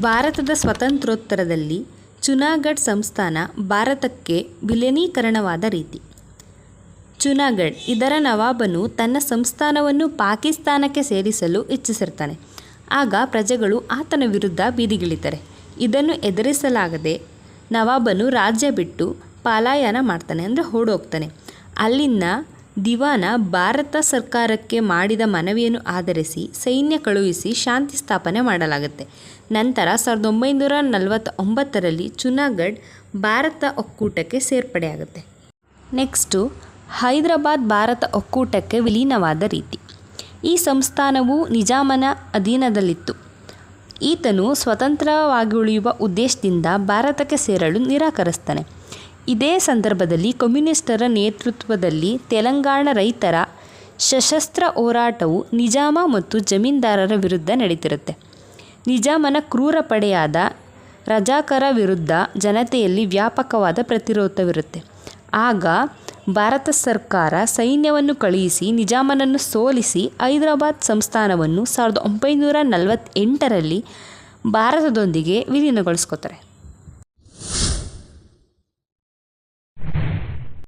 ಭಾರತದ ಸ್ವತಂತ್ರೋತ್ತರದಲ್ಲಿ ಚುನಾಗಢ್ ಸಂಸ್ಥಾನ ಭಾರತಕ್ಕೆ ವಿಲೀನೀಕರಣವಾದ ರೀತಿ. ಚುನಾಗಢ್ ಇದರ ನವಾಬನು ತನ್ನ ಸಂಸ್ಥಾನವನ್ನು ಪಾಕಿಸ್ತಾನಕ್ಕೆ ಸೇರಿಸಲು ಇಚ್ಛಿಸಿರ್ತಾನೆ. ಆಗ ಪ್ರಜೆಗಳು ಆತನ ವಿರುದ್ಧ ಬೀದಿಗಿಳಿತಾರೆ. ಇದನ್ನು ಎದುರಿಸಲಾಗದೆ ನವಾಬನು ರಾಜ್ಯ ಬಿಟ್ಟು ಪಲಾಯನ ಮಾಡ್ತಾನೆ ಅಂದರೆ ಓಡೋಗ್ತಾನೆ. ಅಲ್ಲಿನ ದಿವಾನ ಭಾರತ ಸರ್ಕಾರಕ್ಕೆ ಮಾಡಿದ ಮನವಿಯನ್ನು ಆಧರಿಸಿ ಸೈನ್ಯ ಕಳುಹಿಸಿ ಶಾಂತಿ ಸ್ಥಾಪನೆ ಮಾಡಲಾಗುತ್ತೆ. ನಂತರ ಸಾವಿರದ ಒಂಬೈನೂರ ನಲವತ್ತ ಒಂಬತ್ತರಲ್ಲಿ ಚುನಾಗಢ್ ಭಾರತ ಒಕ್ಕೂಟಕ್ಕೆ ಸೇರ್ಪಡೆಯಾಗುತ್ತೆ. ನೆಕ್ಸ್ಟು, ಹೈದರಾಬಾದ್ ಭಾರತ ಒಕ್ಕೂಟಕ್ಕೆ ವಿಲೀನವಾದ ರೀತಿ. ಈ ಸಂಸ್ಥಾನವು ನಿಜಾಮನ ಅಧೀನದಲ್ಲಿತ್ತು. ಈತನು ಸ್ವತಂತ್ರವಾಗಿ ಉಳಿಯುವ ಉದ್ದೇಶದಿಂದ ಭಾರತಕ್ಕೆ ಸೇರಲು ನಿರಾಕರಿಸ್ತಾನೆ. ಇದೇ ಸಂದರ್ಭದಲ್ಲಿ ಕಮ್ಯುನಿಸ್ಟರ ನೇತೃತ್ವದಲ್ಲಿ ತೆಲಂಗಾಣ ರೈತರ ಸಶಸ್ತ್ರ ಹೋರಾಟವು ನಿಜಾಮ ಮತ್ತು ಜಮೀನ್ದಾರರ ವಿರುದ್ಧ ನಡೀತಿರುತ್ತೆ. ನಿಜಾಮನ ಕ್ರೂರ ಪಡೆಯಾದ ರಜಾಕರ ವಿರುದ್ಧ ಜನತೆಯಲ್ಲಿ ವ್ಯಾಪಕವಾದ ಪ್ರತಿರೋಧವಿರುತ್ತೆ. ಆಗ ಭಾರತ ಸರ್ಕಾರ ಸೈನ್ಯವನ್ನು ಕಳುಹಿಸಿ ನಿಜಾಮನನ್ನು ಸೋಲಿಸಿ ಹೈದರಾಬಾದ್ ಸಂಸ್ಥಾನವನ್ನು ಸಾವಿರದ ಒಂಬೈನೂರ ನಲವತ್ತೆಂಟರಲ್ಲಿ ಭಾರತದೊಂದಿಗೆ ವಿಲೀನಗೊಳಿಸ್ಕೋತಾರೆ.